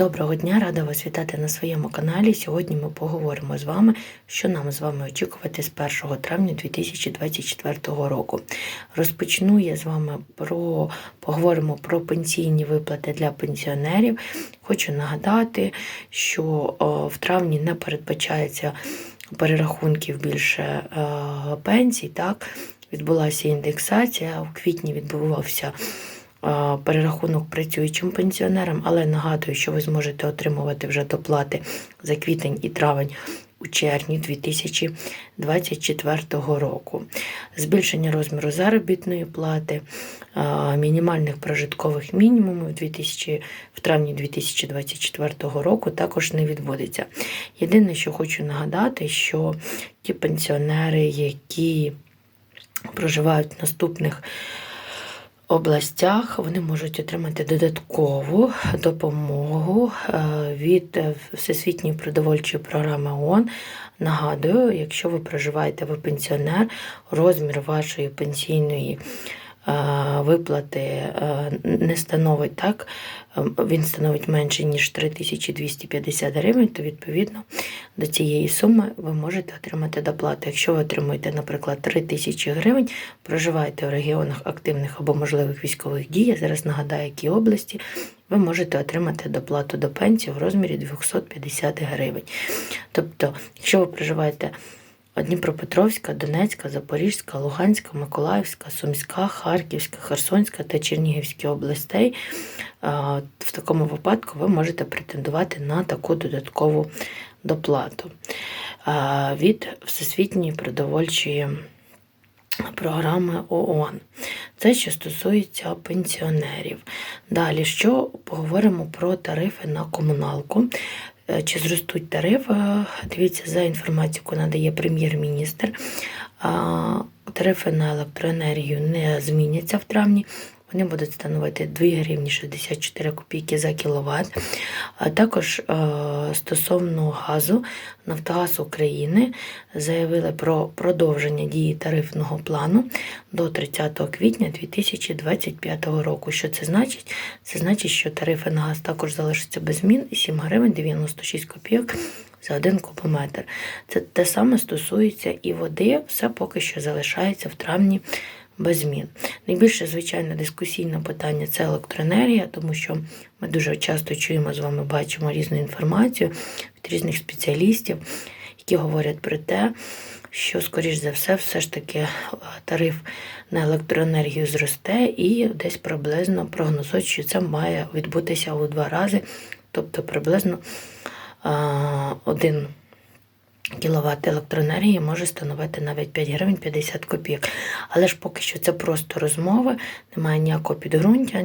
Доброго дня, рада вас вітати на своєму каналі. Сьогодні ми поговоримо з вами, що нам з вами очікувати з 1 травня 2024 року. Розпочну я з вами про поговоримо про пенсійні виплати для пенсіонерів. Хочу нагадати, що в травні не передбачається перерахунків більше е, пенсій. Так відбулася індексація, в квітні відбувався перерахунок працюючим пенсіонерам, але нагадую, що ви зможете отримувати вже доплати за квітень і травень. У червні 2024 року збільшення розміру заробітної плати, е, мінімальних прожиткових мінімумів 2000, в травні 2024 року також не відбудеться. Єдине, що хочу нагадати, що ті пенсіонери, які проживають в наступних областях, вони можуть отримати додаткову допомогу е, від Всесвітньої продовольчої програми ООН. Нагадую, якщо ви проживаєте, ви пенсіонер, розмір вашої пенсійної е, виплати не становить так, він становить менше, ніж 3250 гривень, то відповідно до цієї суми ви можете отримати доплату. Якщо ви отримуєте, наприклад, 3000 гривень, проживаєте в регіонах активних або можливих військових дій, я зараз нагадаю, які області, ви можете отримати доплату до пенсії в розмірі 250 гривень. Тобто, якщо ви проживаєте Дніпропетровська, Донецька, Запорізька, Луганська, Миколаївська, Сумська, Харківська, Херсонська та Чернігівські областей, в такому випадку ви можете претендувати на таку додаткову доплату від Всесвітньої продовольчої програми ООН. Це що стосується пенсіонерів. Далі, що поговоримо про тарифи на комуналку. Е, чи зростуть тарифи? Дивіться, за інформацією, яку надає прем'єр-міністр. Тарифи на електроенергію не зміняться в травні. Вони будуть становити 2 гривні 64 копійки за кіловат. А також е, стосовно газу, Нафтогаз України заявили про продовження дії тарифного плану до 30 квітня 2025 року. Що це значить? Це значить, що тарифи на газ також залишаться без змін 7 гривень 96 копійок. За один кубометр. Це те саме стосується і води, все поки що залишається в травні без змін. Найбільше, звичайно, дискусійне питання це електроенергія, тому що ми дуже часто чуємо з вами, бачимо різну інформацію від різних спеціалістів, які говорять про те, що, скоріш за все, все ж таки е, тариф на електроенергію зросте і десь приблизно прогнозують, що це має відбутися у два рази, тобто приблизно е, один кіловат електроенергії може становити навіть 5 гривень 50 копійок. Але ж поки що це просто розмови, немає ніякого підґрунтя, е,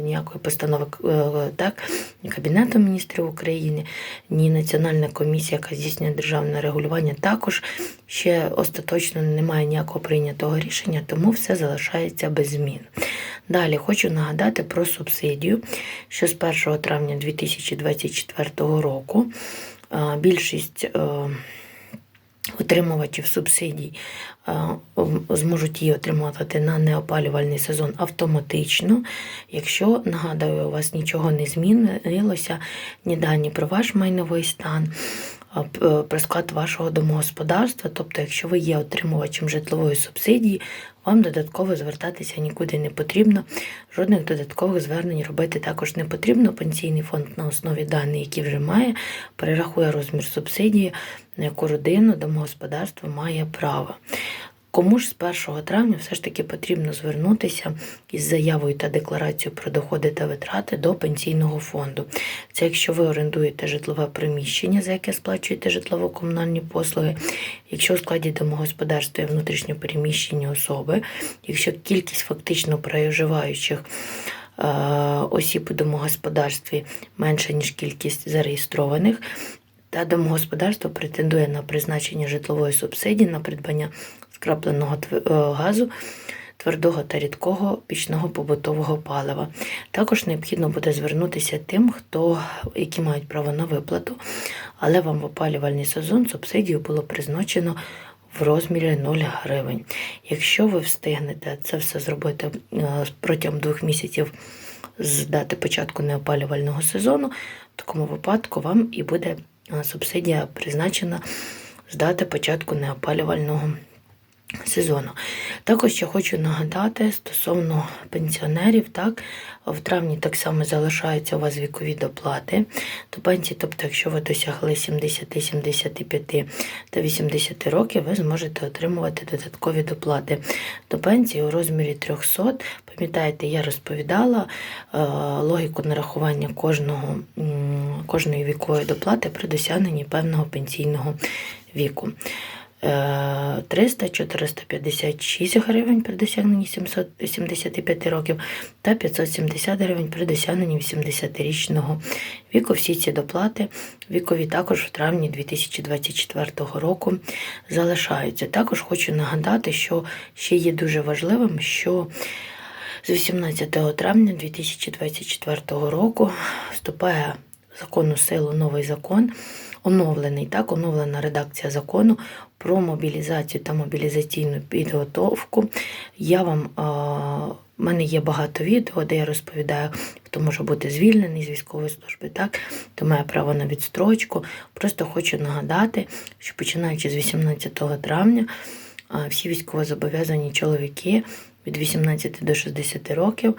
ніякої постанови е, так, ні Кабінету міністрів України, ні Національна комісія, яка здійснює державне регулювання, також ще остаточно немає ніякого прийнятого рішення, тому все залишається без змін. Далі хочу нагадати про субсидію, що з 1 травня 2024 року більшість отримувачів субсидій зможуть її отримувати на неопалювальний сезон автоматично. Якщо, нагадую, у вас нічого не змінилося, ні дані про ваш майновий стан, про склад вашого домогосподарства, тобто, якщо ви є отримувачем житлової субсидії, вам додатково звертатися нікуди не потрібно, жодних додаткових звернень робити також не потрібно. Пенсійний фонд на основі даних, які вже має, перерахує розмір субсидії, на яку родину домогосподарство має право. Кому ж з 1 травня все ж таки потрібно звернутися із заявою та декларацією про доходи та витрати до пенсійного фонду. Це якщо ви орендуєте житлове приміщення, за яке сплачуєте житлово-комунальні послуги, якщо у складі домогосподарства є внутрішньопереміщені особи, якщо кількість фактично проживаючих е, осіб у домогосподарстві менша, ніж кількість зареєстрованих. Та домогосподарство претендує на призначення житлової субсидії на придбання скрапленого е, газу, твердого та рідкого пічного побутового палива. Також необхідно буде звернутися тим, хто, які мають право на виплату, але вам в опалювальний сезон субсидію було призначено в розмірі 0 гривень. Якщо ви встигнете це все зробити е, протягом двох місяців з дати початку неопалювального сезону, в такому випадку вам і буде субсидія призначена з дати початку неопалювального сезону. Також я хочу нагадати стосовно пенсіонерів, так, в травні так само залишаються у вас вікові доплати до пенсії, тобто, якщо ви досягли 70, 75 та 80 років, ви зможете отримувати додаткові доплати до пенсії у розмірі 300. Пам'ятаєте, я розповідала е, логіку нарахування кожного, кожної вікової доплати при досягненні певного пенсійного віку. Е, 300, 456 гривень при досягненні 775 років та 570 гривень при досягненні 80-річного віку. Всі ці доплати вікові також в травні 2024 року залишаються. Також хочу нагадати, що ще є дуже важливим, що з 18 травня 2024 року вступає в законну силу новий закон, оновлений, так, оновлена редакція закону про мобілізацію та мобілізаційну підготовку. Я вам, в мене є багато відео, де я розповідаю, хто може бути звільнений з військової служби, так, то має право на відстрочку. Просто хочу нагадати, що починаючи з 18 травня всі військовозобов'язані чоловіки від 18 до 60 років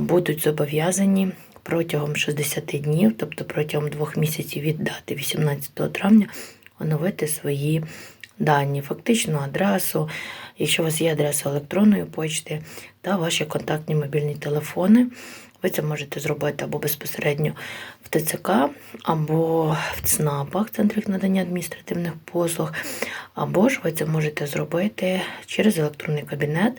будуть зобов'язані протягом 60 днів, тобто протягом двох місяців від дати 18 травня, оновити свої дані, фактичну адресу, якщо у вас є адреса електронної почти та ваші контактні мобільні телефони. Ви це можете зробити або безпосередньо в ТЦК, або в ЦНАПах, центрах надання адміністративних послуг, або ж ви це можете зробити через електронний кабінет.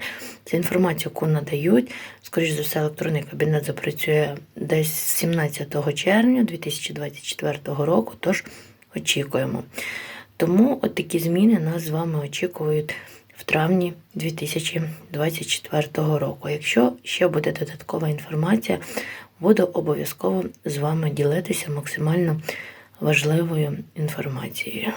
Це інформацію, яку надають. Скоріше за все, електронний кабінет запрацює десь 17 червня 2024 року, тож очікуємо. Тому от такі зміни нас з вами очікують в травні 2024 року. Якщо ще буде додаткова інформація, буду обов'язково з вами ділитися максимально важливою інформацією.